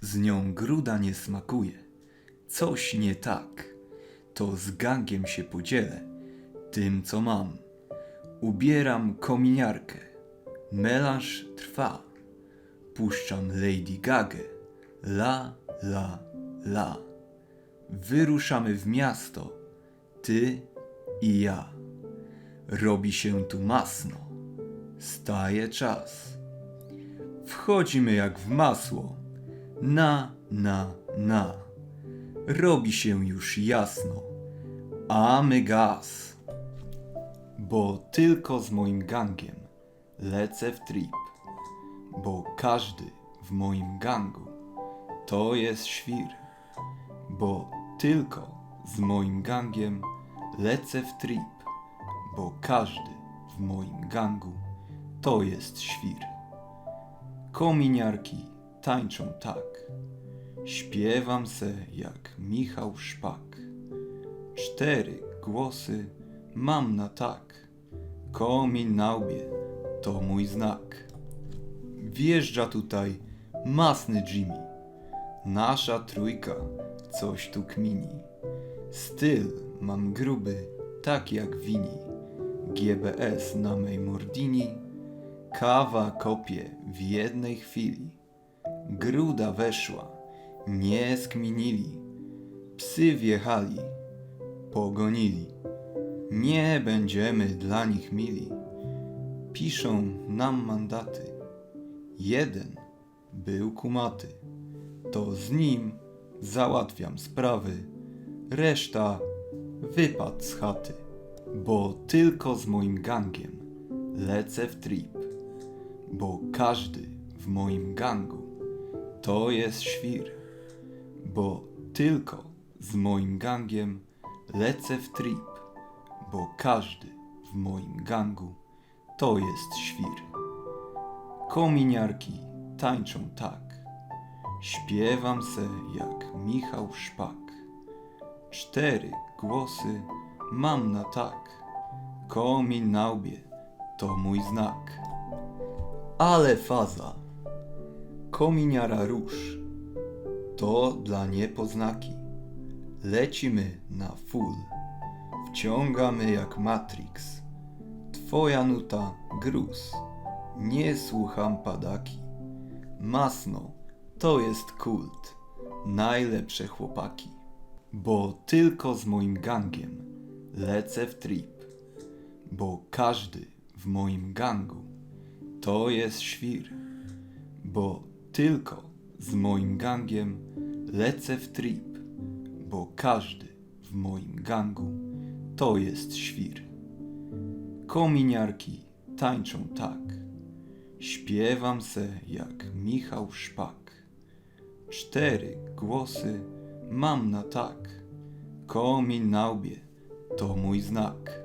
Z nią gruda nie smakuje. Coś nie tak. To z gangiem się podzielę. Tym, co mam. Ubieram kominiarkę. Melanż trwa. Puszczam Lady Gagę. La, la, la. Wyruszamy w miasto. Ty i ja. Robi się tu masno. Staje czas. Wchodzimy jak w masło. Na, na, na. Robi się już jasno. A my gaz. Bo tylko z moim gangiem lecę w trip. Bo każdy w moim gangu to jest świr. Bo tylko z moim gangiem lecę w trip. Bo każdy w moim gangu to jest świr. Kominiarki tańczą tak. Śpiewam se jak Michał Szpak. Cztery głosy mam na tak. Komin na łbie to mój znak. Wjeżdża tutaj masny Jimmy. Nasza trójka coś tu kmini. Styl mam gruby, tak jak Wini. GBS na mej mordini. Kawa kopie w jednej chwili. Gruda weszła, nie skminili. Psy wjechali, pogonili. Nie będziemy dla nich mili. Piszą nam mandaty. Jeden był kumaty. To z nim załatwiam sprawy. Reszta wypad z chaty. Bo tylko z moim gangiem lecę w trip. Bo każdy w moim gangu to jest świr. Bo tylko z moim gangiem lecę w trip. Bo każdy w moim gangu to jest świr. Kominiarki tańczą tak. Śpiewam se jak Michał Szpak. Cztery głosy mam na tak. Komin na łbie to mój znak. Ale faza. Kominiara róż. To dla niepoznaki. Lecimy na full. Wciągamy jak Matrix. Twoja nuta gruz. Nie słucham padaki. Masno, to jest kult. Najlepsze chłopaki. Bo tylko z moim gangiem lecę w trip. Bo każdy w moim gangu to jest świr. Bo tylko z moim gangiem lecę w trip. Bo każdy w moim gangu to jest świr. Kominiarki tańczą tak. Śpiewam se jak Michał Szpak. Cztery głosy mam na tak. Komin na łbie to mój znak.